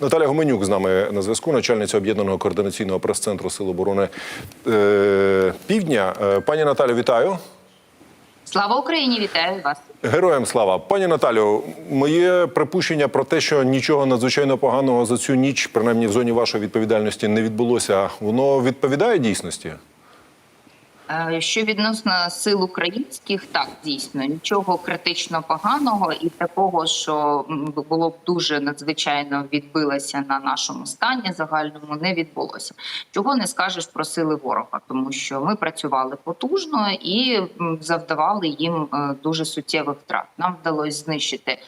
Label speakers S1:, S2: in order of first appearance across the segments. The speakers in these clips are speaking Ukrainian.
S1: Наталя Гоменюк з нами на зв'язку, начальниця об'єднаного координаційного прес-центру Сил оборони е, Півдня. Е, Пані Наталю, вітаю.
S2: Слава Україні! Вітаю вас.
S1: Героям слава. Пані Наталю, моє припущення про те, що нічого надзвичайно поганого за цю ніч, принаймні в зоні вашої відповідальності, не відбулося. Воно відповідає дійсності?
S2: Е, Що відносно сил українських, так дійсно нічого критично поганого і такого, що було б дуже надзвичайно відбилося на нашому стані загальному, не відбулося. Чого не скажеш про сили ворога, тому що ми працювали потужно і завдавали їм е, дуже суттєвих втрат. Нам вдалося знищити.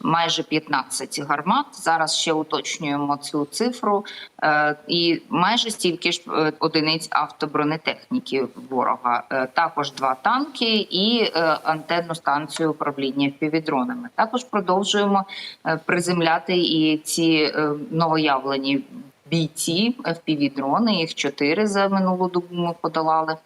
S2: Майже 15 гармат. Зараз ще уточнюємо цю цифру, Е, і майже стільки ж е, одиниць автобронетехніки ворога. Е, Також два танки і антенну станцію управління півдронами. Також продовжуємо приземляти і ці новоявлені. Бійці FPV-дрони, їх чотири за минулу добу ми подолали.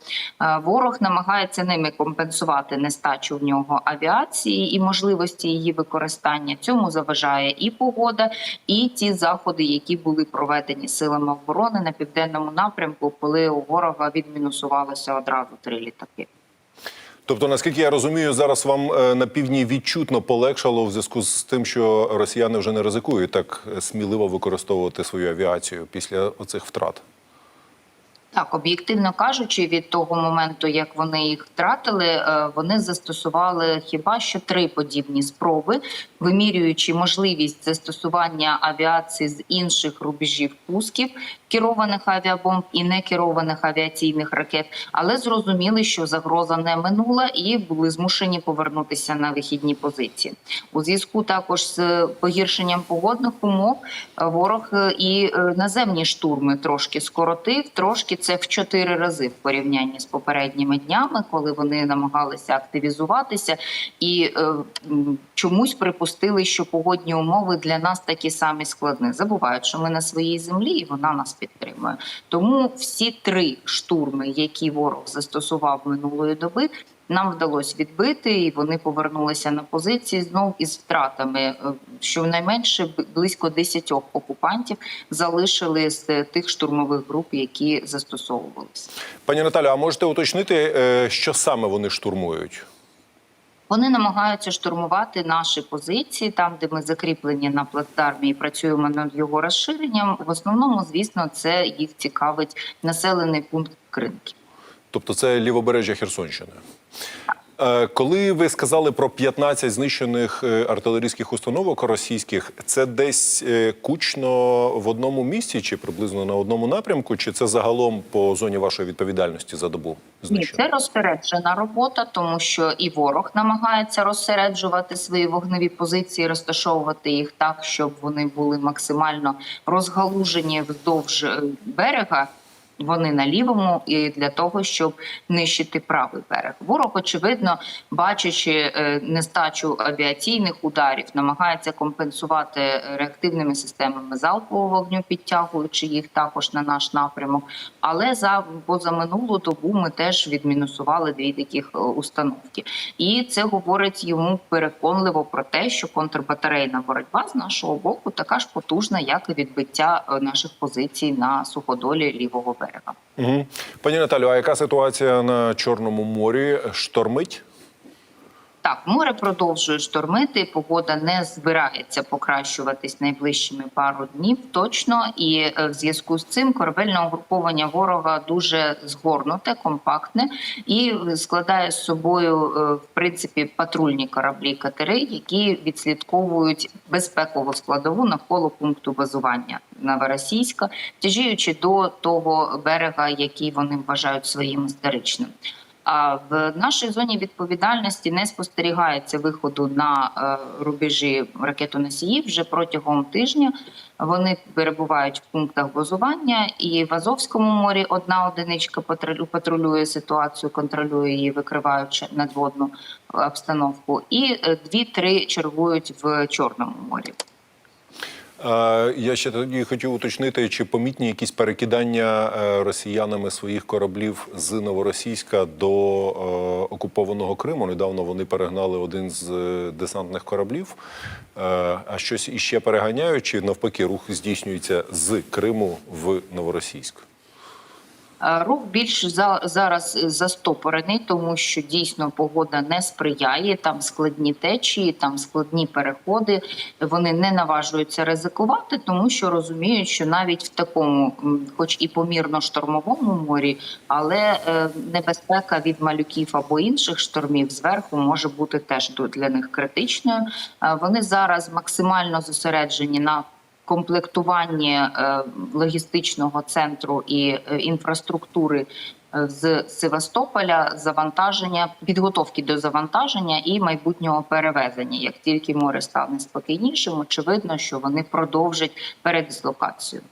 S2: Е, Ворог намагається ними компенсувати нестачу в нього авіації і можливості її використання. Цьому заважає і погода, і ті заходи, які були проведені силами оборони на південному напрямку, коли у ворога відмінусувалося одразу три літаки.
S1: Тобто, наскільки я розумію, зараз вам е, на півдні відчутно полегшало в зв'язку з тим, що росіяни вже не ризикують так сміливо використовувати свою авіацію після оцих втрат.
S2: Так, об'єктивно кажучи, від того моменту, як вони їх втратили, е, вони застосували хіба що три подібні спроби, вимірюючи можливість застосування авіації з інших рубежів пусків керованих авіабомб і некерованих авіаційних ракет, але зрозуміли, що загроза не минула, і були змушені повернутися на вихідні позиції. У зв'язку також з погіршенням погодних умов е, ворог е, і наземні штурми трошки скоротив. Трошки це в чотири рази в порівнянні з попередніми днями, коли вони намагалися активізуватися і е, чомусь припустили, що погодні умови для нас такі самі складні. Забувають, що ми на своїй землі, і вона нас підтримує. Тому всі три штурми, які ворог застосував минулої доби. Нам вдалося відбити, і вони повернулися на позиції знов із втратами. Е, Щонайменше близько 10 окупантів залишили з тих штурмових груп, які застосовувалися.
S1: Пані Наталю, а можете уточнити, е, що саме вони штурмують?
S2: Вони намагаються штурмувати наші позиції там, де ми закріплені на плацдармі і працюємо над його розширенням. В основному, звісно, це їх цікавить населений пункт Кринки.
S1: Тобто це лівобережжя Херсонщини. Е, Коли ви сказали про 15 знищених е, артилерійських установок російських, це десь е, кучно в одному місці, чи приблизно на одному напрямку, чи це загалом по зоні вашої відповідальності за добу
S2: Ні, це розсереджена робота, тому що і ворог намагається розсереджувати свої вогневі позиції, розташовувати їх так, щоб вони були максимально розгалужені вздовж берега. Вони на лівому і для того, щоб нищити правий берег. Ворог, очевидно, бачачи е, нестачу авіаційних ударів, намагається компенсувати реактивними системами залпового вогню, підтягуючи їх також на наш напрямок. Але за позаминулу добу ми теж відмінусували дві таких е, установки, і це говорить йому переконливо про те, що контрбатарейна боротьба з нашого боку така ж потужна, як і відбиття е, наших позицій на суходолі лівого берега.
S1: Угу. Пані Наталю, а яка ситуація на Чорному морі? Штормить?
S2: Так, море продовжує штормити. Погода не збирається покращуватись найближчими пару днів точно. І е, в зв'язку з цим корабельне угруповання ворога дуже згорнуте, компактне і складає з собою е, в принципі патрульні кораблі катери, які відслідковують безпекову складову навколо пункту базування Новоросійська, тяжіючи до того берега, який вони вважають своїм історичним. А в нашій зоні відповідальності не спостерігається виходу на е, рубежі ракетоносіїв вже протягом тижня. Вони перебувають в пунктах базування, і в Азовському морі одна одиничка патрулю- патрулює ситуацію, контролює її, викриваючи надводну обстановку. І е, дві-три чергують в Чорному морі.
S1: Я ще тоді хотів уточнити, чи помітні якісь перекидання е, росіянами своїх кораблів з Новоросійська до е, окупованого Криму. Недавно вони перегнали один з е, десантних кораблів. А щось іще переганяють, чи навпаки рух здійснюється з Криму в Новоросійськ?
S2: Е, Рух більш за зараз застопорений, тому що дійсно погода не сприяє. Там складні течії, там складні переходи. Вони не наважуються ризикувати, тому що розуміють, що навіть в такому, хоч і помірно штормовому морі, але е, небезпека від малюків або інших штормів зверху може бути теж для них критичною. Е, Вони зараз максимально зосереджені на комплектуванні е, логістичного центру і е, інфраструктури е, з Севастополя, завантаження, підготовки до завантаження і майбутнього перевезення. Як тільки море стане спокійнішим, очевидно, що вони продовжать передислокацію.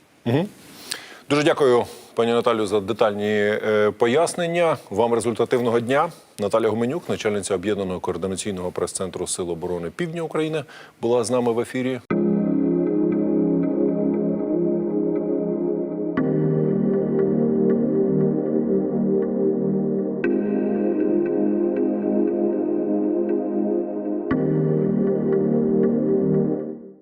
S1: Дуже дякую, пані Наталю, за детальні пояснення. Вам результативного дня. Наталя Гуменюк, начальниця об'єднаного координаційного прес-центру Сил оборони Півдня України, була з нами в ефірі.